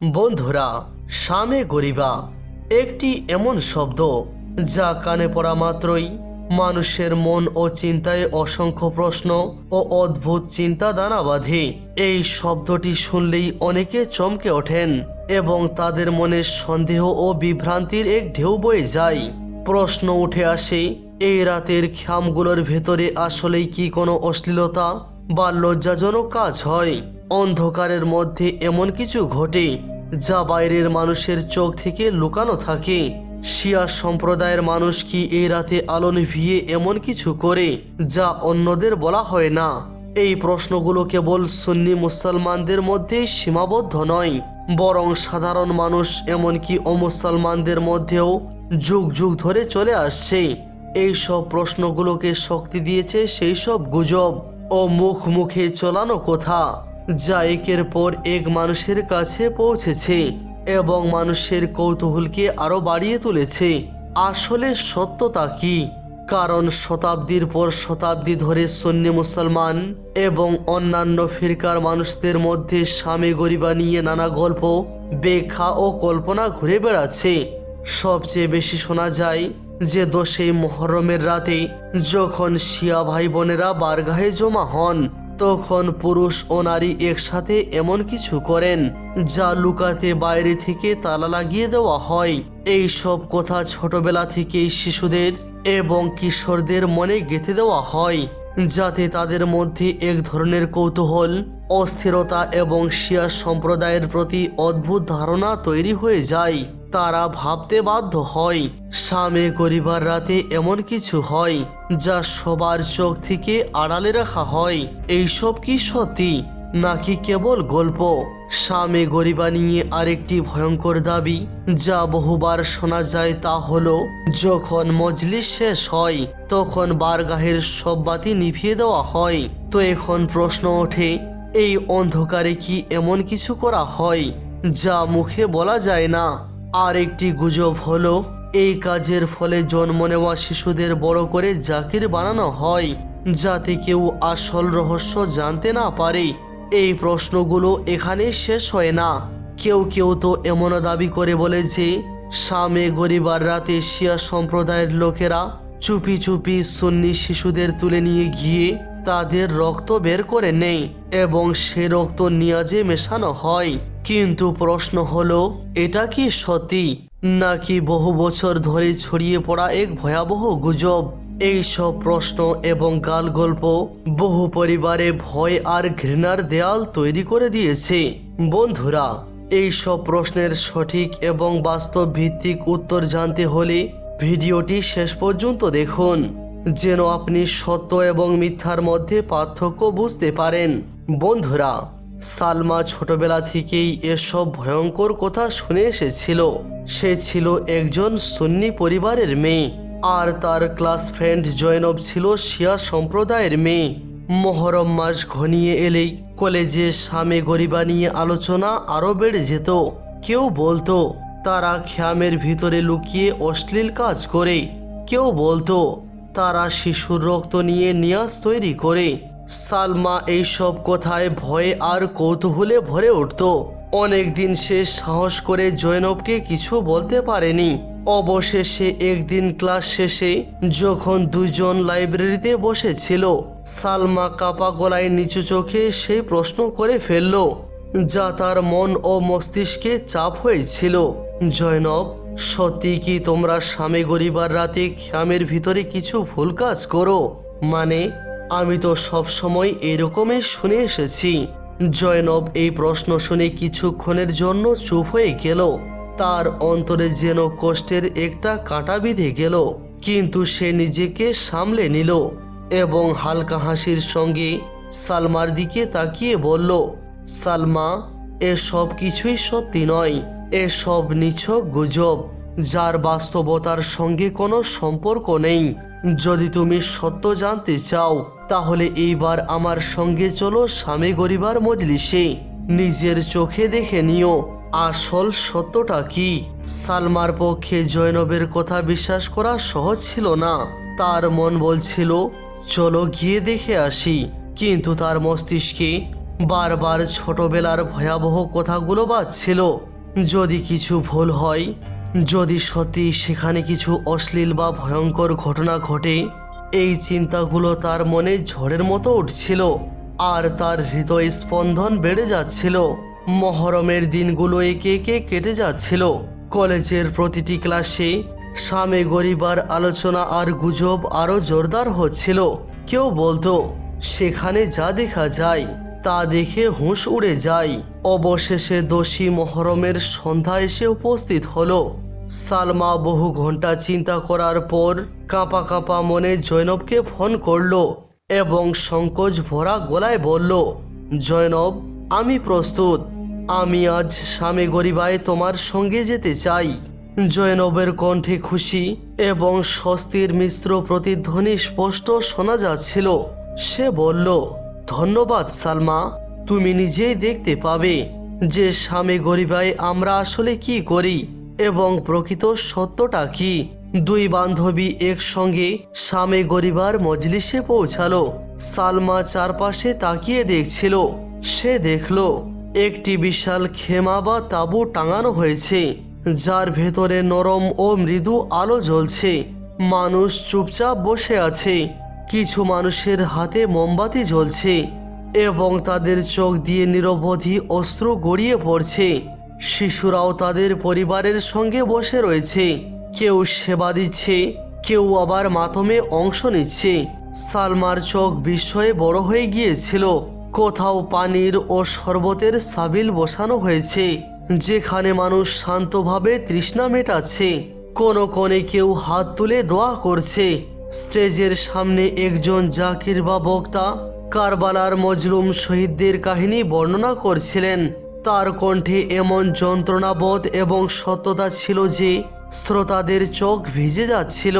বন্ধুরা সামে গরিবা, একটি এমন শব্দ যা কানে পড়া মাত্রই মানুষের মন ও চিন্তায় অসংখ্য প্রশ্ন ও অদ্ভুত চিন্তা দানা বাঁধে। এই শব্দটি শুনলেই অনেকে চমকে ওঠেন এবং তাদের মনে সন্দেহ ও বিভ্রান্তির এক ঢেউ বয়ে যায়। প্রশ্ন উঠে আসে, এই রাতের খামগুলোর ভেতরে আসলেই কি কোনো অশ্লীলতা বা লজ্জাজনক কাজ হয়? অন্ধকারের মধ্যে এমন কিছু ঘটে যা বাইরের মানুষের চোখ থেকে লুকানো থাকে। শিয়া সম্প্রদায়ের মানুষ কি এই রাতে আলো নিভিয়ে এমন কিছু করে, যা অন্যদের বলা হয় না? এই প্রশ্নগুলো কেবল সুন্নি মুসলমানদের মধ্যে সীমাবদ্ধ নয়, বরং সাধারণ মানুষ এমনকি অমুসলমানদের মধ্যেও যুগ যুগ ধরে চলে আসছে। এই সব প্রশ্নগুলোকে শক্তি দিয়েছে সেই সব গুজব ও মুখ মুখে চলানো কথা। যা একের পর এক মানুষের কাছে পৌঁছেছে এবং মানুষের কৌতূহলকে আরও বাড়িয়ে তুলেছে। আসলে সত্যতা কি? কারণ শতাব্দীর পর শতাব্দী ধরে সন্নি মুসলমান এবং অন্যান্য ফিরকার মানুষদের মধ্যে স্বামী গরিবা নিয়ে নানা গল্প, ব্যাখ্যা ও কল্পনা ঘুরে বেড়াচ্ছে। সবচেয়ে বেশি শোনা যায় যে দোষেই মহরমের রাতে যখন শিয়া ভাই বোনেরা বারগাহে জমা হন তখন পুরুষ ও নারী একসাথে এমন কিছু করেন, যা লুকাতে বাইরে থেকে তালা লাগিয়ে দেওয়া হয়। এই সব কথা ছোটবেলা থেকেই শিশুদের এবং কিশোরদের মনে গেঁথে দেওয়া হয়, যাতে তাদের মধ্যে এক ধরনের কৌতূহল, অস্থিরতা এবং শিয়া সম্প্রদায়ের প্রতি অদ্ভুত ধারণা তৈরি হয়ে যায়। তারা ভাবতে বাধ্য হয়, স্বামী গরিবার রাতে এমন কিছু হয় যা সবার চোখ থেকে আড়ালে রাখা হয়। এইসব কি সত্যি? নাকি কেবল গল্প? স্বামী গরিবা নিয়ে আরেকটি ভয়ঙ্কর দাবি যা বহুবার শোনা যায় তা হলো, যখন মজলিস শেষ হয়, তখন বারগাহের সব বাতি নিভিয়ে দেওয়া হয়। তো এখন প্রশ্ন ওঠে, এই অন্ধকারে কি এমন কিছু করা হয় যা মুখে বলা যায় না? আর একটি গুজব হলো, এই কাজের ফলে জন্ম নেওয়া শিশুদের বড় করে জাকির বানানো হয়, যাতে কেউ আসল রহস্য জানতে না পারে। এই প্রশ্নগুলো এখানে শেষ হয় না। কেউ কেউ তো এমন দাবি করে বলে যে, স্বামী গরিবার রাতে শিয়া সম্প্রদায়ের লোকেরা চুপি চুপি সুন্নি শিশুদের তুলে নিয়ে গিয়ে তাদের রক্ত বের করে নেয় এবং সে রক্ত নিয়াজে মেশানো হয়। কিন্তু প্রশ্ন হলো, এটা কি সত্যি? নাকি বহু বছর ধরে ছড়িয়ে পড়া এক ভয়াবহ গুজব? এই সব প্রশ্ন এবং গাল গল্প বহু পরিবারে ভয় আর ঘৃণার দেয়াল তৈরি করে দিয়েছে। বন্ধুরা এই সব প্রশ্নের সঠিক এবং বাস্তব ভিত্তিক উত্তর জানতে হলে ভিডিওটি শেষ পর্যন্ত দেখুন, যেন আপনি সত্য এবং মিথ্যার মধ্যে পার্থক্য বুঝতে পারেন। বন্ধুরা সালমা ছোটবেলা থেকেই এসব ভয়ঙ্কর কথা শুনে এসেছিল। সে ছিল একজন সুন্নি পরিবারের মেয়ে, আর তার ক্লাস ফ্রেন্ড জয়নব ছিল শিয়া সম্প্রদায়ের মেয়ে। মহরম মাস ঘনিয়ে এলেই কলেজে স্বামী গরিবা নিয়ে আলোচনা আরও বেড়ে যেত। কেউ বলতো, তারা খ্যামের ভিতরে লুকিয়ে অশ্লীল কাজ করে। কেউ বলতো, তারা শিশুর রক্ত নিয়ে নিয়াজ তৈরি করে। সালমা এইসব কথায় ভয়ে আর কৌতূহলে ভরে উঠত। অনেকদিন সে সাহস করে জৈনবকে কিছু বলতে পারেনি। অবশেষে একদিন ক্লাস শেষে যখন দুজন লাইব্রেরিতে বসেছিল, সালমা কাপা গলায় নিচু চোখে সেই প্রশ্ন করে ফেলল, যা তার মন ও মস্তিষ্কে চাপ হয়েছিল। জয়নব সত্যি কি তোমরা স্বামী গরিবার রাতে খ্যামের ভিতরে কিছু ভুল কাজ করো? মানে আমি তো সব সময় এরকমই শুনে এসেছি। জয়নব এই প্রশ্ন শুনে কিছুক্ষণের জন্য চুপ হয়ে গেল। তার অন্তরে যেন কষ্টের একটা কাঁটা বিঁধে গেল, কিন্তু সে নিজেকে সামলে নিল এবং হালকা হাসির সঙ্গে সালমার দিকে তাকিয়ে বলল, সালমা, এসব কিছুই সত্যি নয়। এসব নিছক গুজব। যার বাস্তবতার সঙ্গে কোনো সম্পর্ক নেই। যদি তুমি সত্য জানতে চাও, তাহলে এইবার আমার সঙ্গে চলো স্বামী গরিবার মজলিসে। নিজের চোখে দেখে নিও, আসল সত্যটা কি। সালমার পক্ষে জৈনবের কথা বিশ্বাস করা সহজ ছিল না। তার মন বলছিল, চলো গিয়ে দেখে আসি। কিন্তু তার মস্তিষ্কে বারবার ছোটবেলার ভয়াবহ কথাগুলো বাজছিল। যদি কিছু ভুল হয় যদি সত্যি সেখানে কিছু অশ্লীল বা ভয়ঙ্কর ঘটনা ঘটে, এই চিন্তাগুলো তার মনে ঝড়ের মতো উঠছিল আর তার হৃদয় স্পন্দন বেড়ে যাচ্ছিল। মহরমের দিনগুলো একে একে কেটে যাচ্ছিল। কলেজের প্রতিটি ক্লাসে স্বামী গরিবার আলোচনা আর গুজব আরও জোরদার হচ্ছিল। কেউ বলতো, সেখানে যা দেখা যায় তা দেখে হুঁশ উড়ে যায়। অবশেষে দোষী মহরমের সন্ধ্যা এসে উপস্থিত হলো। সালমা বহু ঘণ্টা চিন্তা করার পর কাঁপা কাঁপা মনে জৈনবকে ফোন করল এবং সংকোচ ভরা গলায় বলল জৈনব আমি প্রস্তুত। আমি আজ স্বামী গরিবায় তোমার সঙ্গে যেতে চাই। জৈনবের কণ্ঠে খুশি এবং স্বস্তির মিশ্র প্রতিধ্বনি স্পষ্ট শোনা যাচ্ছিল। সে বলল ধন্যবাদ, সালমা। তুমি নিজেই দেখতে পাবে যে স্বামী গরিবায় আমরা আসলে কি করি এবং প্রকৃত সত্যটা কি। দুই বান্ধবী একসঙ্গে স্বামী গরিবার মজলিসে পৌঁছালো। সালমা চারপাশে তাকিয়ে দেখছিল। সে দেখল, একটি বিশাল খেমা বা তাঁবু টাঙানো হয়েছে, যার ভেতরে নরম ও মৃদু আলো জ্বলছে। মানুষ চুপচাপ বসে আছে। কিছু মানুষের হাতে মোমবাতি জ্বলছে এবং তাদের চোখ দিয়ে নিরবধি অস্ত্র গড়িয়ে পড়ছে। শিশুরাও তাদের পরিবারের সঙ্গে বসে রয়েছে। কেউ সেবা দিচ্ছে, কেউ আবার মাতমে অংশ নিচ্ছে। সালমার চোখ বিস্ময়ে বড় হয়ে গিয়েছিল। কোথাও পানির ও শরবতের সাবিল বসানো হয়েছে, যেখানে মানুষ শান্তভাবে তৃষ্ণা মেটাচ্ছে। কোনো কোণে কেউ হাত তুলে দোয়া করছে। স্টেজের সামনে একজন জাকির বা বক্তা কারবালার মজলুম শহীদদের কাহিনী বর্ণনা করছিলেন। তার কণ্ঠে এমন যন্ত্রণাবোধ এবং সত্যতা ছিল যে শ্রোতাদের চোখ ভিজে যাচ্ছিল।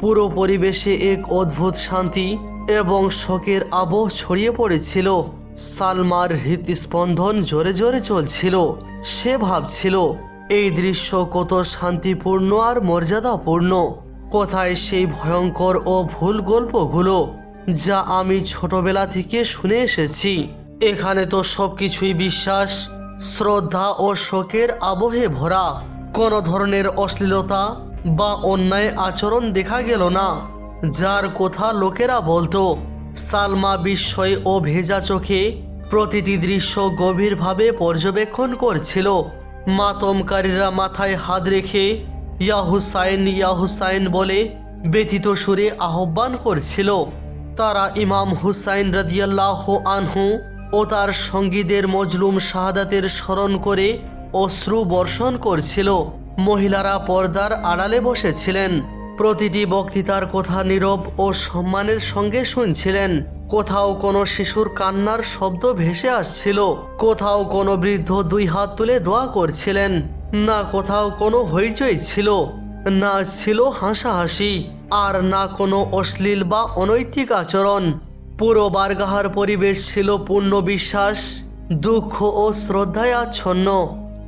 পুরো পরিবেশে এক অদ্ভুত শান্তি এবং শোকের আবহ ছড়িয়ে পড়েছিল। সালমার হৃদস্পন্দন জোরে জোরে চলছিল। সে ভাবছিল, এই দৃশ্য কত শান্তিপূর্ণ আর মর্যাদাপূর্ণ। কোথায় সেই ভয়ঙ্কর ও ভুল গল্পগুলো যা আমি ছোটবেলা থেকে শুনে এসেছি? এখানে তো সবকিছুই বিশ্বাস, শ্রদ্ধা ও শোকের আবহে ভরা। কোনো ধরনের অশ্লীলতা বা অন্যায় আচরণ দেখা গেল না, যার কথা লোকেরা বলতো। সালমা বিস্ময় ও ভেজা চোখে প্রতিটি দৃশ্য গভীরভাবে পর্যবেক্ষণ করছিল। মাতমকারীরা মাথায় হাত রেখে ইয়া হুসাইন ইয়া হুসাইন বলে ব্যথিত সুরে আহ্বান করছিল। তারা ইমাম হুসাইন রাদিয়াল্লাহ আনহু ও তার সঙ্গীদের মজলুম শাহাদাতের স্মরণ করে অশ্রু বর্ষণ করছিল। মহিলারা পর্দার আড়ালে বসেছিলেন। প্রতিটি বক্তৃতার কথা নীরব ও সম্মানের সঙ্গে শুনছিলেন। কোথাও কোনো শিশুর কান্নার শব্দ ভেসে আসছিল। কোথাও কোনো বৃদ্ধ দুই হাত তুলে দোয়া করছিলেন। না কোথাও কোনো হইচই ছিল, না ছিল হাসাহাসি, আর না কোনো অশ্লীল বা অনৈতিক আচরণ। পুরো বারগাহার পরিবেশ ছিল পূর্ণ বিশ্বাস, দুঃখ ও শ্রদ্ধায় আচ্ছন্ন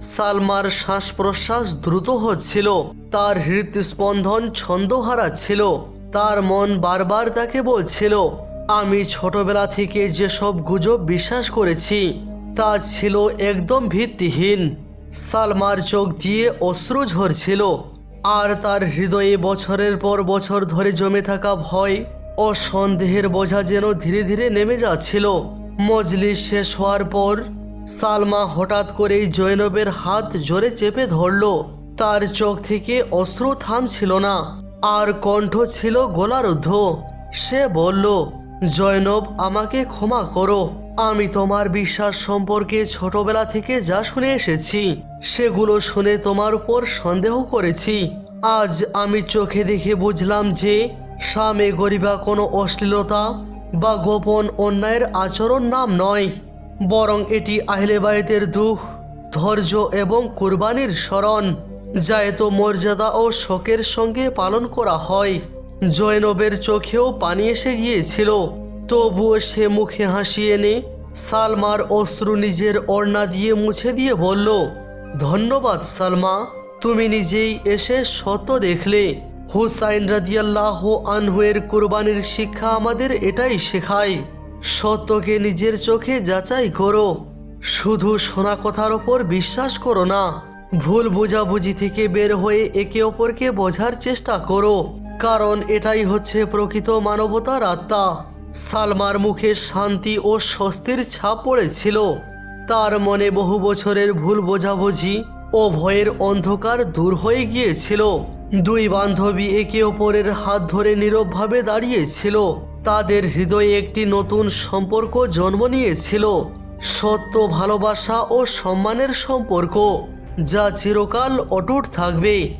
সালমার শ্বাস প্রশ্বাস দ্রুত হচ্ছিল, তার হৃদস্পন্দন ছন্দ হারাচ্ছিল তার মন বারবার তাকে বলছিল, আমি ছোটবেলা থেকে যেসব গুজব বিশ্বাস করেছি, তা ছিল একদম ভিত্তিহীন। সালমার চোখ দিয়ে অশ্রু ঝরছিল। আর তার হৃদয়ে বছরের পর বছর ধরে জমে থাকা ভয় ও সন্দেহের বোঝা যেন ধীরে ধীরে নেমে যাচ্ছিল। মজলিস শেষ হওয়ার পর সালমা হঠাৎ করেই জৈনবের হাত জোরে চেপে ধরল। তার চোখ থেকে অস্ত্র থামছিল না, আর কণ্ঠ ছিল গোলারুদ্ধ। সে বলল জয়নব আমাকে ক্ষমা করো। আমি তোমার বিশ্বাস সম্পর্কে ছোটবেলা থেকে যা শুনে এসেছি, সেগুলো শুনে তোমার উপর সন্দেহ করেছি। আজ আমি চোখে দেখে বুঝলাম যে, স্বামী গরিবা কোনো অশ্লীলতা বা গোপন অন্যায়ের আচরণ নাম নয়, বরং এটি আহলে বায়তের দুঃখ, ধৈর্য এবং কুরবানির স্মরণ, যা এত মর্যাদা ও শোকের সঙ্গে পালন করা হয়। জৈনবের চোখেও পানি এসে গিয়েছিল, তবুও সে মুখে হাসি এনে সালমার অশ্রু নিজের ওড়না দিয়ে মুছে দিয়ে বলল, ধন্যবাদ সালমা, তুমি নিজেই এসে সত্য দেখলে। হুসাইন রাদিয়াল্লাহ আনহুয়ের কুরবানির শিক্ষা আমাদের এটাই শেখায়। সত্যকে নিজের চোখে যাচাই করো। শুধু শোনা কথার ওপর বিশ্বাস করো না। ভুল বোঝাবুঝি থেকে বের হয়ে একে অপরকে বোঝার চেষ্টা করো। কারণ এটাই হচ্ছে প্রকৃত মানবতার আত্মা। সালমার মুখে শান্তি ও স্বস্তির ছাপ পড়েছিল। তার মনে বহু বছরের ভুল বোঝাবুঝি ও ভয়ের অন্ধকার দূর হয়ে গিয়েছিল। দুই বান্ধবী একে অপরের হাত ধরে নীরবভাবে দাঁড়িয়েছিল। তাদের হৃদয়ে একটি নতুন সম্পর্ক জন্ম নিয়েছিল। সত্য ভালোবাসা ও সম্মানের সম্পর্ক, যা চিরকাল অটুট থাকবে।